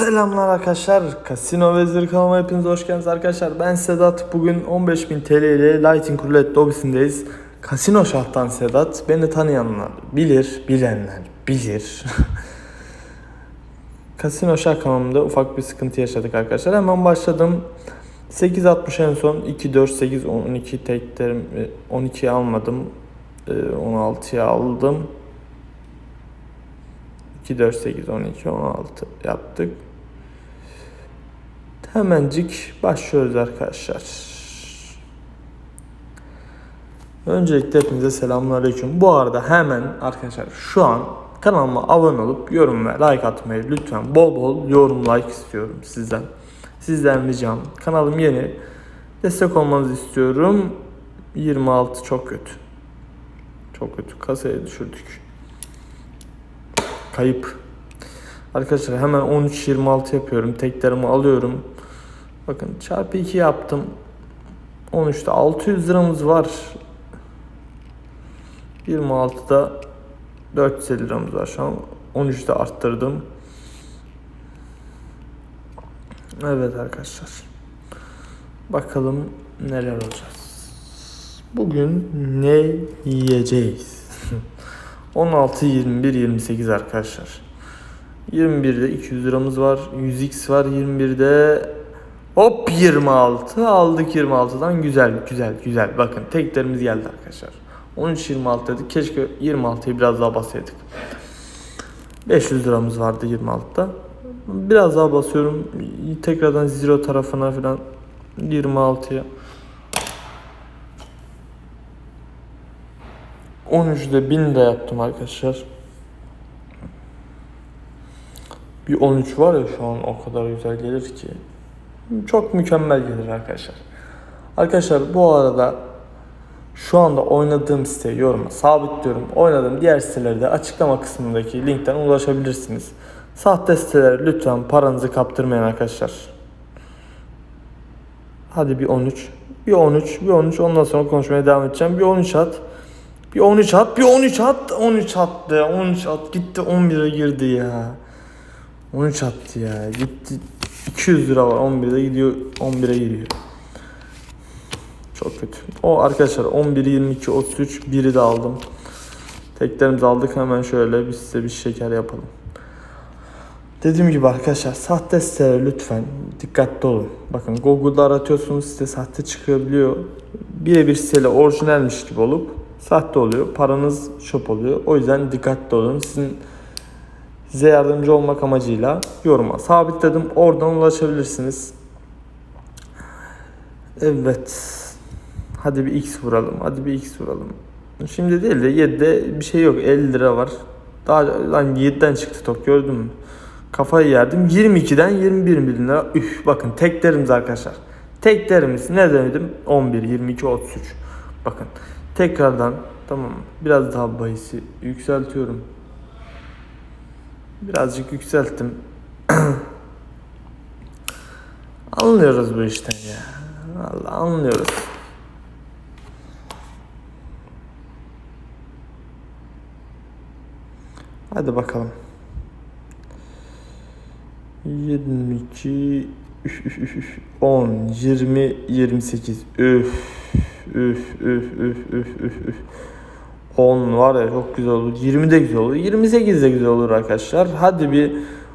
Selamlar arkadaşlar. Casino Vezir kanalıma hepiniz hoş geldiniz arkadaşlar. Ben Sedat. Bugün 15.000 TL ile Lighting Roulette lobisindeyiz. Kasino şahtan Sedat. Beni tanıyanlar bilir, bilenler bilir. Kasino şah kanalımda ufak bir sıkıntı yaşadık arkadaşlar. Hemen başladım. 8.60 en son 2 4 8 12 teklerim 12 almadım. 16'ya aldım. 2, 4, 8, 12, 16 yaptık. Hemencik başlıyoruz arkadaşlar. Öncelikle hepinize selamünaleyküm. Bu arada hemen arkadaşlar şu an kanalıma abone olup yorum ve like atmayı lütfen bol bol yorum like istiyorum sizden. Sizden ricam. Kanalım yeni. Destek olmanızı istiyorum. 26 çok kötü. Çok kötü. Kasaya düşürdük. Kayıp. Arkadaşlar hemen 13-26 yapıyorum. Teklerimi alıyorum. Bakın çarpı 2 yaptım. 13'te 600 liramız var. 26'da 450 liramız var. Şu an 13'te arttırdım. Evet arkadaşlar. Bakalım neler olacağız. Bugün ne yiyeceğiz? 16, 21, 28 arkadaşlar. 21'de 200 liramız var. 100x var 21'de. Hop 26 aldık 26'dan güzel güzel güzel. Bakın teklerimiz geldi arkadaşlar. 13 26 dedik. Keşke 26'yı biraz daha basaydık. 500 liramız vardı 26'da. Biraz daha basıyorum. Tekrardan zero tarafına falan 26'ya. 13'de 1000 de yaptım arkadaşlar. Bir 13 var ya şu an o kadar güzel gelir ki. Çok mükemmel gelir arkadaşlar. Arkadaşlar bu arada şu anda oynadığım siteyi yoruma sabitliyorum. Oynadığım diğer sitelerde açıklama kısmındaki linkten ulaşabilirsiniz. Sahte sitelere lütfen paranızı kaptırmayın arkadaşlar. Hadi bir 13. Bir 13, bir 13 ondan sonra konuşmaya devam edeceğim. Bir 13 at. Bir 13 at, bir 13 at, 13 attı, 13 at gitti 11'e girdi ya. 13 attı ya, gitti 200 lira var 11'de gidiyor 11'e giriyor. Çok kötü. O arkadaşlar 11, 22, 33 biri de aldım. Teklerimizi aldık hemen şöyle biz size bir şeker yapalım. Dediğim gibi arkadaşlar sahte sitelere lütfen dikkatli olun. Bakın Google'da aratıyorsunuz site sahte çıkabiliyor. Birebir siteyle orijinalmiş gibi olup sahte oluyor. Paranız şop oluyor. O yüzden dikkatli olun. Sizin size yardımcı olmak amacıyla yoruma sabitledim. Oradan ulaşabilirsiniz. Evet. Hadi bir X vuralım. Hadi bir X vuralım. Şimdi değil de 7'de bir şey yok. 50 lira var. Daha lan 7'den çıktı top gördün mü? Kafayı yerdim. 22'den 21 bin lira. Üf bakın teklerimiz arkadaşlar. Teklerimiz ne demedim? 11, 22, 33. Bakın tekrardan tamam biraz daha bahisi yükseltiyorum. Birazcık yükselttim. anlıyoruz bu işten ya. Vallahi anlıyoruz. Hadi bakalım. 22 üf, üf, üf, üf, 10 20 28 üf üf üf üf üf üf üf 10 var ya çok güzel olur. 20 de güzel olur. 28 de güzel olur arkadaşlar. Hadi bir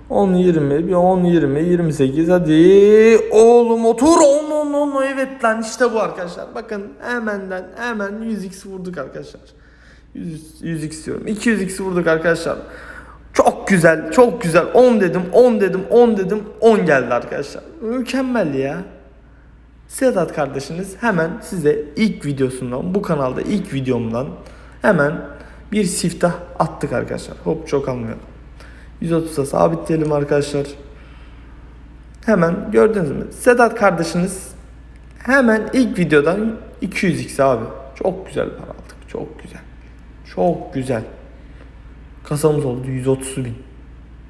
10 20 bir 10 20 28 hadi oğlum otur 10 10 10 evet lan işte bu arkadaşlar. Bakın hemenden hemen 100x vurduk arkadaşlar. 100 100x diyorum. 200x vurduk arkadaşlar. Çok güzel, çok güzel. 10 dedim, 10 dedim, 10 dedim, 10 geldi arkadaşlar. Mükemmel ya. Sedat kardeşiniz hemen size ilk videosundan, bu kanalda ilk videomdan hemen bir siftah attık arkadaşlar. Hop çok almıyorum. 130'a sabitleyelim arkadaşlar. Hemen gördünüz mü? Sedat kardeşiniz hemen ilk videodan 200x abi. Çok güzel para aldık. Çok güzel. Çok güzel. Kasamız oldu 130 bin.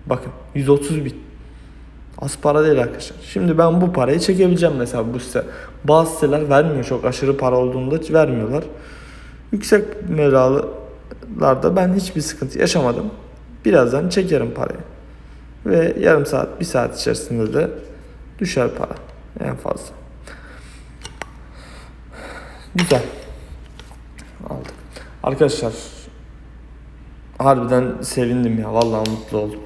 Bakın 130 bin. Az para değil arkadaşlar. Şimdi ben bu parayı çekebileceğim mesela bu site. Bazı siteler vermiyor çok aşırı para olduğunda vermiyorlar. Yüksek meblalarda ben hiçbir sıkıntı yaşamadım. Birazdan çekerim parayı. Ve yarım saat, bir saat içerisinde de düşer para en fazla. Güzel. Aldık. Arkadaşlar harbiden sevindim ya. Vallahi mutlu oldum.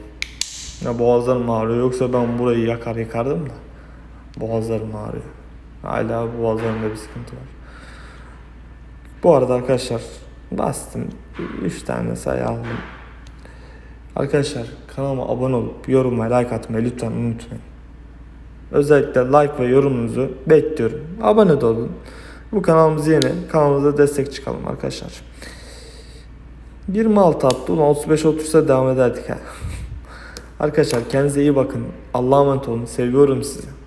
Ya boğazlarım ağrıyor. Yoksa ben burayı yakar yakardım da. Boğazlarım ağrıyor. Hala boğazlarımda bir sıkıntı var. Bu arada arkadaşlar bastım. 3 tane sayı aldım. Arkadaşlar kanalıma abone olup yoruma like atmayı lütfen unutmayın. Özellikle like ve yorumunuzu bekliyorum. Abone de olun. Bu kanalımız yeni. Kanalımıza destek çıkalım arkadaşlar. 26 attı. Ulan 35 otursa devam ederdik ha. arkadaşlar kendinize iyi bakın. Allah'a emanet olun. Seviyorum sizi.